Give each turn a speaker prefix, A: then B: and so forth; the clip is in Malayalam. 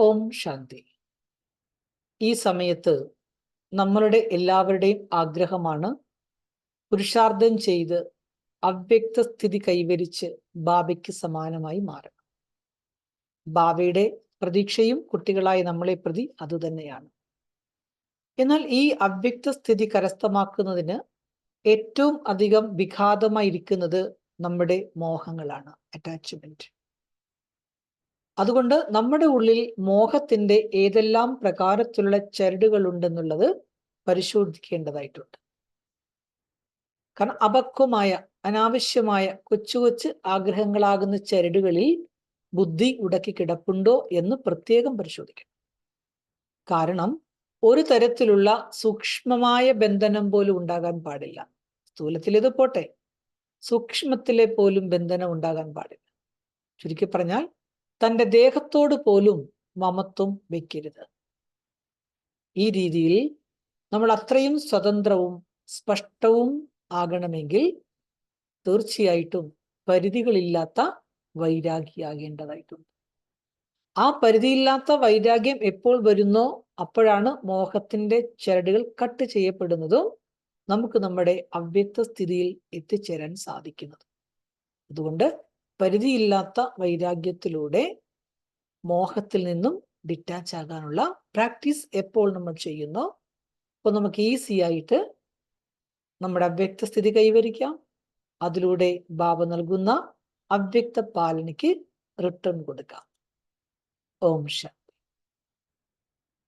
A: ഓം ശാന്തി. ഈ സമയത്ത് നമ്മളുടെ എല്ലാവരുടെയും ആഗ്രഹമാണ് പുരുഷാർത്ഥം ചെയ്ത് അവ്യക്ത സ്ഥിതി കൈവരിച്ച് ബാബയ്ക്ക് സമാനമായി മാറണം. ബാബയുടെ പ്രതീക്ഷയും കുട്ടികളായ നമ്മളെ പ്രതി അതുതന്നെയാണ് എന്നാൽ ഈ അവ്യക്ത സ്ഥിതി കരസ്ഥമാക്കുന്നതിന് ഏറ്റവും അധികം വിഘാതമായിരിക്കുന്നത് നമ്മുടെ മോഹങ്ങളാണ് അറ്റാച്ച്മെന്റ് അതുകൊണ്ട് നമ്മുടെ ഉള്ളിൽ മോഹത്തിന്റെ ഏതെല്ലാം പ്രകാരത്തിലുള്ള ചരടുകൾ ഉണ്ടെന്നുള്ളത് പരിശോധിക്കേണ്ടതായിട്ടുണ്ട്. കാരണം അപക്വമായ അനാവശ്യമായ കൊച്ചു കൊച്ചു ആഗ്രഹങ്ങളാകുന്ന ചരടുകളിൽ ബുദ്ധി ഉടക്കി കിടപ്പുണ്ടോ എന്ന് പ്രത്യേകം പരിശോധിക്കണം. കാരണം ഒരു തരത്തിലുള്ള സൂക്ഷ്മമായ ബന്ധനം പോലും ഉണ്ടാകാൻ പാടില്ല. സ്ഥൂലത്തിലേത് പോട്ടെ. സൂക്ഷ്മത്തിലെ പോലും ബന്ധനം ഉണ്ടാകാൻ പാടില്ല. ചുരുക്കി പറഞ്ഞാൽ തന്റെ ദേഹത്തോട് പോലും മമത്വം വെക്കരുത്. ഈ രീതിയിൽ നമ്മൾ അത്രയും സ്വതന്ത്രവും സ്പഷ്ടവും ആകണമെങ്കിൽ തീർച്ചയായിട്ടും പരിധികളില്ലാത്ത വൈരാഗിയാകേണ്ടതായിട്ടുണ്ട്. ആ പരിധിയില്ലാത്ത വൈരാഗ്യം എപ്പോൾ വരുന്നോ അപ്പോഴാണ് മോഹത്തിന്റെ ചരടുകൾ കട്ട് ചെയ്യപ്പെടുന്നതും നമുക്ക് നമ്മുടെ അവ്യക്ത സ്ഥിതിയിൽ എത്തിച്ചേരാൻ സാധിക്കുന്നത്. അതുകൊണ്ട് പരിധിയില്ലാത്ത വൈരാഗ്യത്തിലൂടെ മോഹത്തിൽ നിന്നും ഡിറ്റാച്ച് ആകാനുള്ള പ്രാക്ടീസ് എപ്പോൾ നമ്മൾ ചെയ്യുന്നു അപ്പോൾ നമുക്ക് ഈസി ആയിട്ട് നമ്മുടെ അവ്യക്ത സ്ഥിതി കൈവരിക്കാം. അതിലൂടെ ബാബ നൽകുന്ന അവ്യക്ത പാലനയ്ക്ക് റിട്ടേൺ കൊടുക്കാം. ഓം ശാന്തി